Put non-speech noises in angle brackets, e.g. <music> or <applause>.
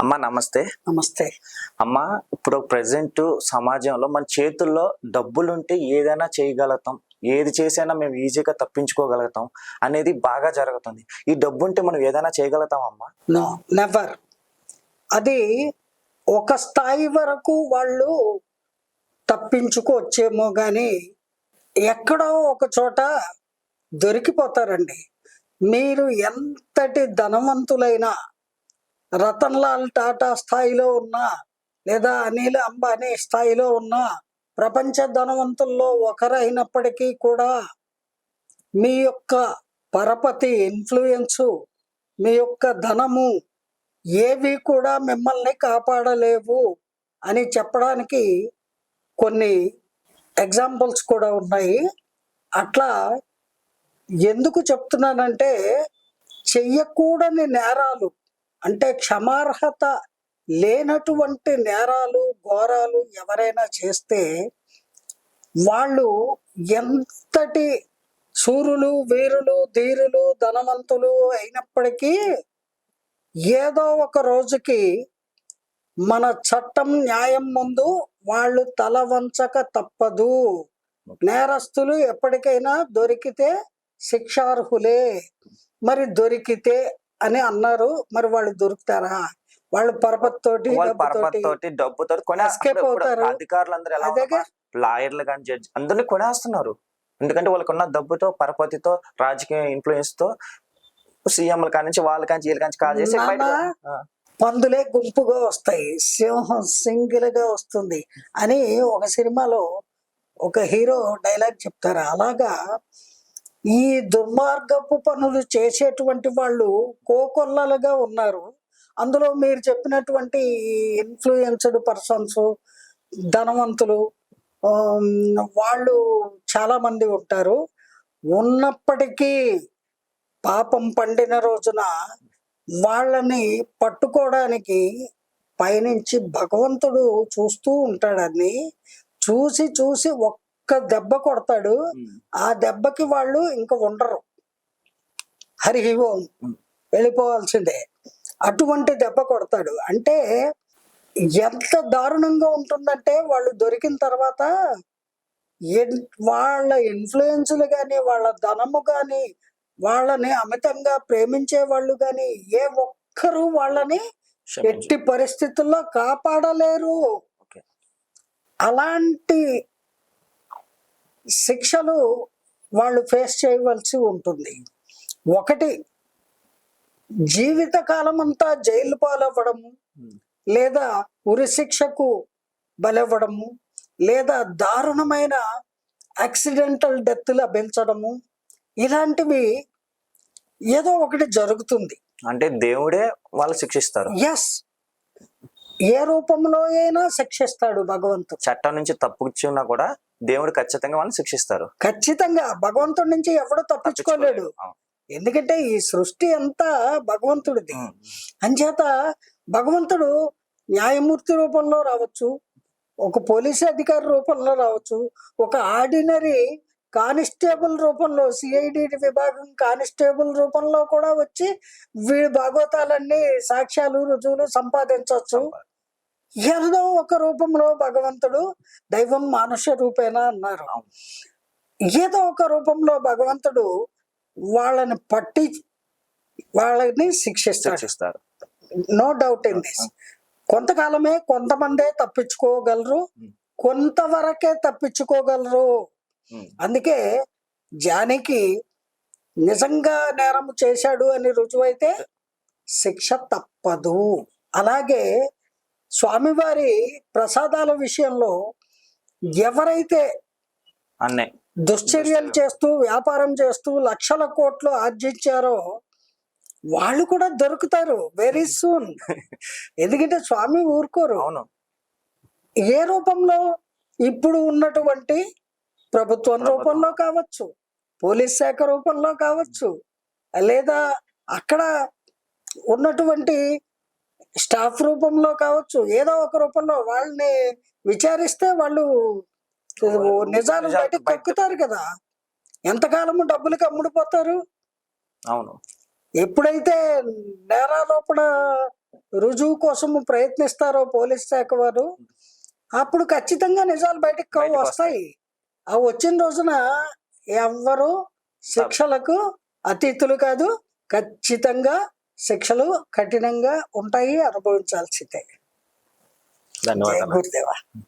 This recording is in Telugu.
అమ్మ నమస్తే. నమస్తే. అమ్మ ఇప్పుడు ప్రజెంట్ సమాజంలో మన చేతుల్లో డబ్బులుంటే ఏదైనా చేయగలుగుతాం. ఏది చేసైనా మేము ఈజీగా తప్పించుకోగలుగుతాం అనేది బాగా జరుగుతుంది. ఈ డబ్బు ఉంటే మనం ఏదైనా చేయగలుగుతాం అమ్మ? No never. అది ఒక స్థాయి వరకు వాళ్ళు తప్పించుకోవచ్చేమో కానీ ఎక్కడో ఒక చోట దొరికిపోతారండి. మీరు ఎంతటి ధనవంతులైనా రతన్ లాల్ టాటా స్థాయిలో ఉన్నా లేదా అనిల్ అంబానీ స్థాయిలో ఉన్నా ప్రపంచ ధనవంతుల్లో ఒకరైనప్పటికీ కూడా మీ యొక్క పరపతి ఇన్ఫ్లుయెన్సు మీ యొక్క ధనము ఏవి కూడా మిమ్మల్ని కాపాడలేవు అని చెప్పడానికి కొన్ని ఎగ్జాంపుల్స్ కూడా ఉన్నాయి. అట్లా ఎందుకు చెప్తున్నానంటే చెయ్యకూడని నేరాలు అంటే క్షమార్హత లేనటువంటి నేరాలు ఘోరాలు ఎవరైనా చేస్తే వాళ్ళు ఎంతటి సూరులు వీరులు ధీరులు ధనవంతులు అయినప్పటికీ ఏదో ఒక రోజుకి మన చట్టం న్యాయం ముందు వాళ్ళు తల వంచక తప్పదు. నేరస్తులు ఎప్పటికైనా దొరికితే శిక్షార్హులే. మరి దొరికితే అని అన్నారు. మరి వాళ్ళు దొరుకుతారా? వాళ్ళు పరపతితోటి పర్పస్ తోటి కొనే అవుతారు. ఎలా అదేగా. లాయర్లు కానీ జడ్జి అందరినీ కొనేస్తున్నారు. ఎందుకంటే వాళ్ళకున్న డబ్బుతో పరపతితో రాజకీయ ఇన్ఫ్లుయెన్స్తో సీఎంల కానించి వాళ్ళ కాంచి వీళ్ళ కాంచి కాల్ చేసి పందులే గుంపుగా వస్తాయి. సింహం సింగిల్గా వస్తుంది అని ఒక సినిమాలో ఒక హీరో డైలాగ్ చెప్తారు. అలాగా ఈ దుర్మార్గపు పనులు చేసేటువంటి వాళ్ళు కోకొల్లలుగా ఉన్నారు. అందులో మీరు చెప్పినటువంటి ఇన్ఫ్లుయెన్స్డ్ పర్సన్స్ ధనవంతులు వాళ్ళు చాలా మంది ఉంటారు. ఉన్నప్పటికీ పాపం పండిన రోజున వాళ్ళని పట్టుకోవడానికి పైనుంచి భగవంతుడు చూస్తూ ఉంటాడని చూసి చూసి ఒక్క దెబ్బ కొడతాడు ఆ దెబ్బకి వాళ్ళు ఇంకా ఉండరు హరి ఓం. వెళ్ళిపోవాల్సిందే అటువంటి దెబ్బ కొడతాడు అంటే ఎంత దారుణంగా ఉంటుందంటే వాళ్ళు దొరికిన తర్వాత వాళ్ళ ఇన్ఫ్లుయెన్సులు కానీ వాళ్ళ ధనము కానీ వాళ్ళని అమితంగా ప్రేమించే వాళ్ళు కానీ ఏ ఒక్కరూ వాళ్ళని. ఎట్టి పరిస్థితుల్లో కాపాడలేరు. అలాంటి శిక్షలు వాళ్ళు ఫేస్ చేయవలసి ఉంటుంది. ఒకటి జీవితకాలం అంతా జైలు పాలవ్వడము లేదా ఉరి శిక్షకు బలవ్వడము లేదా దారుణమైన యాక్సిడెంటల్ డెత్ లభించడము ఇలాంటివి ఏదో ఒకటి జరుగుతుంది. అంటే దేవుడే వాళ్ళు శిక్షిస్తారు. ఎస్ ఏ రూపంలో అయినా శిక్షిస్తాడు భగవంతుడు. చట్టం నుంచి తప్పుకున్నా కూడా దేవుడు ఖచ్చితంగా వాళ్ళని శిక్షిస్తారు. ఖచ్చితంగా భగవంతుడి నుంచి ఎవడు తప్పించుకోలేడు. ఎందుకంటే ఈ సృష్టి అంతా భగవంతుడిది. అంచేత భగవంతుడు న్యాయమూర్తి రూపంలో రావచ్చు ఒక పోలీస్ అధికారి రూపంలో రావచ్చు ఒక ఆర్డినరీ కానిస్టేబుల్ రూపంలో సిఐడి విభాగం కానిస్టేబుల్ రూపంలో కూడా వచ్చి వీడి భాగవతాలన్నీ సాక్ష్యాలు రుజువులు సంపాదించవచ్చు. ఏదో ఒక రూపంలో భగవంతుడు దైవం మానుష రూపేణ అన్నారు. ఏదో ఒక రూపంలో భగవంతుడు వాళ్ళని పట్టి వాళ్ళని శిక్షిస్తారు నో డౌట్ ఇన్ దిస్ కొంతకాలమే కొంతమందే తప్పించుకోగలరు Hmm. కొంతవరకే తప్పించుకోగలరు. ఉమ్, అందుకే జానికి నిజంగా నేరం చేశాడు అని రుజువైతే శిక్ష తప్పదు. అలాగే స్వామివారి ప్రసాదాల విషయంలో ఎవరైతే అన్నే. దుశ్చర్యలు చేస్తూ వ్యాపారం చేస్తూ లక్షల కోట్లు ఆర్జించారో వాళ్ళు కూడా దొరుకుతారు వెరీ సూన్ <laughs> ఎందుకంటే స్వామి ఊరుకోరు. అవును. ఏ రూపంలో ఇప్పుడు ఉన్నటువంటి ప్రభుత్వం. రూపంలో కావచ్చు పోలీస్ శాఖ రూపంలో కావచ్చు లేదా అక్కడ ఉన్నటువంటి స్టాఫ్ రూపంలో కావచ్చు ఏదో ఒక రూపంలో వాళ్ళని విచారిస్తే వాళ్ళు నిజాలు బయటకు బయట- కక్కుతారు కదా. ఎంతకాలము డబ్బులకి అమ్ముడుపోతారు? అవును. ఎప్పుడైతే నేరారోపణ రుజువు కోసం ప్రయత్నిస్తారో పోలీస్ శాఖ వారు అప్పుడు ఖచ్చితంగా నిజాలు బయటకు వస్తాయి. ఆ వచ్చిన రోజున ఎవ్వరు శిక్షలకు అతీతులు కాదు ఖచ్చితంగా శిక్షలు కఠినంగా ఉంటాయి అనుభవించాల్సిందే. ధన్యవాదాలు. గురుదేవా.